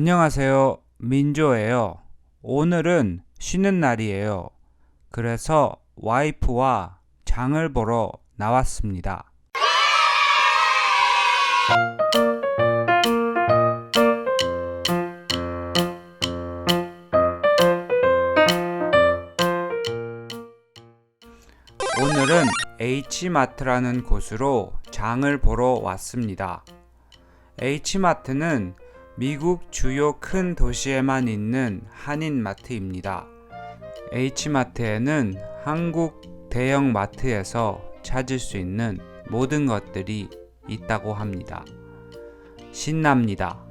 안녕하세요. 민조예요. 오늘은 쉬는 날이에요. 그래서 와이프와 장을 보러 나왔습니다. 오늘은 H마트라는 곳으로 장을 보러 왔습니다. H마트는 미국 주요 큰 도시에만 있는 한인 마트입니다. H마트에는 한국 대형 마트에서 찾을 수 있는 모든 것들이 있다고 합니다. 신납니다.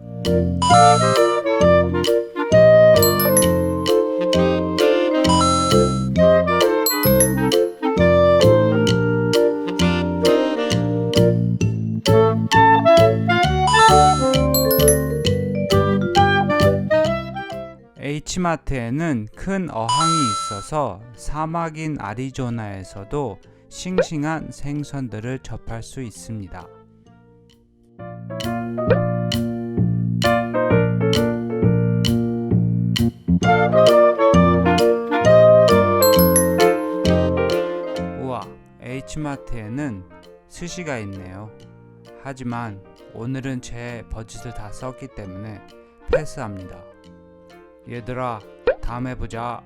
H마트에는 큰 어항이 있어서 사막인 아리조나에서도 싱싱한 생선들을 접할 수 있습니다. 우와, H마트에는 스시가 있네요. 하지만 오늘은 제 버짓을 다 썼기 때문에 패스합니다. 얘들아, 다음에 보자.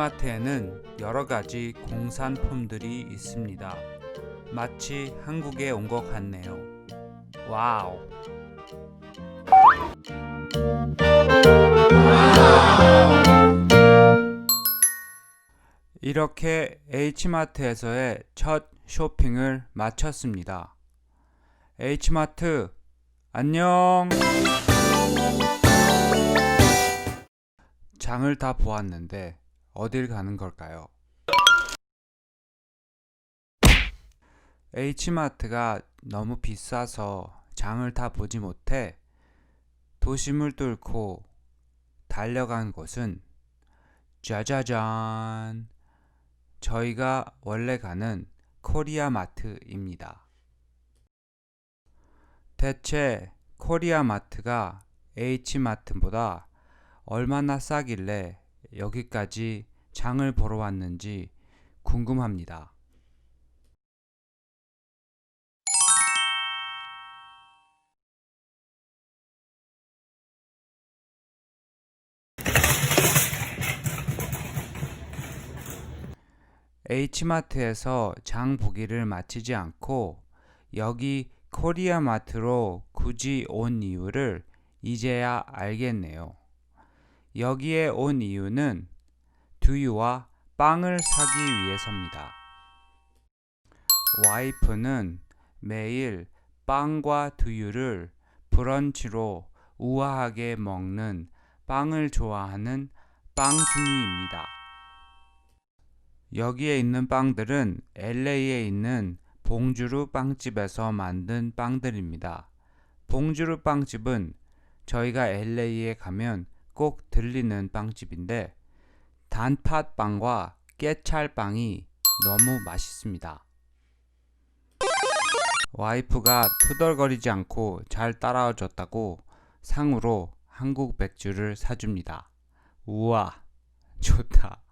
H마트에는 여러 가지 공산품들이 있습니다. 마치 한국에 온 것 같네요. 와우. 이렇게 H마트에서의 첫 쇼핑을 마쳤습니다. H마트, 안녕! 장을 다 보았는데 어딜 가는 걸까요? H마트가 너무 비싸서 장을 다 보지 못해 도심을 뚫고 달려간 곳은 짜자잔 저희가 원래 가는 코리아 마트입니다. 대체 코리아 마트가 H마트보다 얼마나 싸길래 여기까지 장을 보러 왔는지 궁금합니다. H마트에서 장 보기를 마치지 않고 여기 코리아마트로 굳이 온 이유를 이제야 알겠네요. 여기에 온 이유는 두유와 빵을 사기 위해서입니다. 와이프는 매일 빵과 두유를 브런치로 우아하게 먹는 빵을 좋아하는 빵순이입니다. 여기에 있는 빵들은 LA에 있는 봉주루 빵집에서 만든 빵들입니다. 봉주루 빵집은 저희가 LA에 가면 꼭 들리는 빵집인데 단팥빵과 깨찰빵이 너무 맛있습니다. 와이프가 투덜거리지 않고 잘 따라와 줬다고 상으로 한국 맥주를 사줍니다. 우와, 좋다.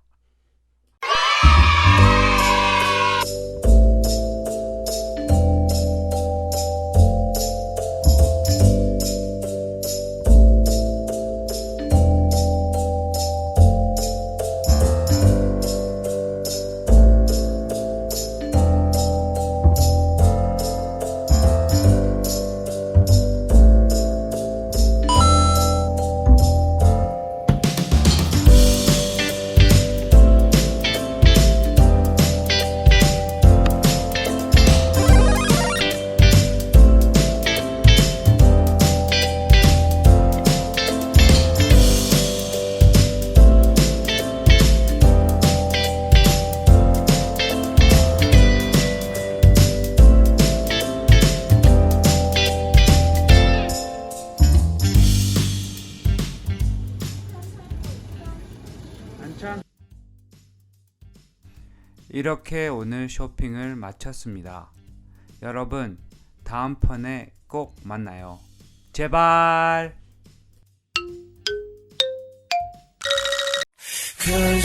이렇게 오늘 쇼핑을 마쳤습니다. 여러분, 다음편에 꼭 만나요. 제발! 그